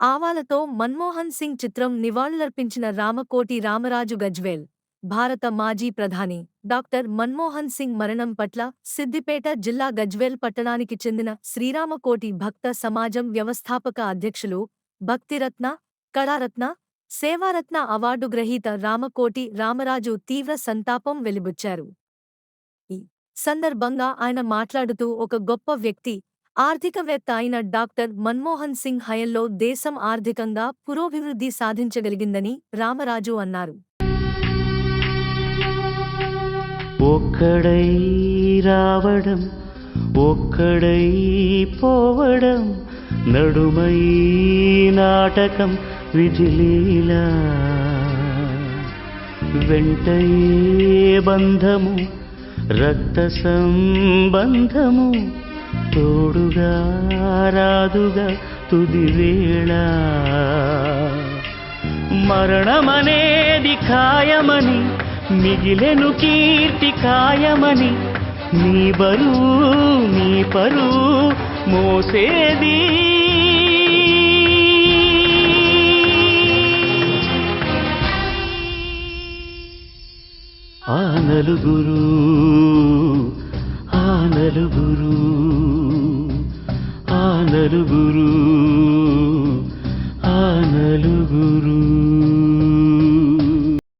ఆవాలతో మన్మోహన్ సింగ్ చిత్రం నివాళులర్పించిన రామకోటి రామరాజు గజ్వేల్ భారత మాజీ ప్రధాని డాక్టర్ మన్మోహన్ సింగ్ మరణం పట్ల సిద్దిపేట జిల్లా గజ్వేల్ పట్టణానికి చెందిన శ్రీరామకోటి భక్త సమాజం వ్యవస్థాపక అధ్యక్షులు భక్తిరత్న కళారత్న సేవారత్న అవార్డు గ్రహీత రామకోటి రామరాజు తీవ్ర సంతాపం వెలిబుచ్చారు. ఈ సందర్భంగా ఆయన మాట్లాడుతూ ఒక గొప్ప వ్యక్తి ఆర్థికవేత్త అయిన డాక్టర్ మన్మోహన్ సింగ్ హయంలో దేశం ఆర్థికంగా పురోభివృద్ధి సాధించగలిగిందని రామరాజు అన్నారు. ఒక్కడై రావడం ఒక్కడై పోవడం నడుమై నాటకం విధిలీలా వెంటయే బంధము రక్త సంబంధము తోడుగా రాదుగా తుది వేళ మరణమనేది ఖాయమని మిగిలెను కీర్తి ఖాయమని నీ బరువు నీ పరు మోసేది. ఆ నలుగురు ఆ నలుగురు. ఆనలుగురు ఆనలుగురు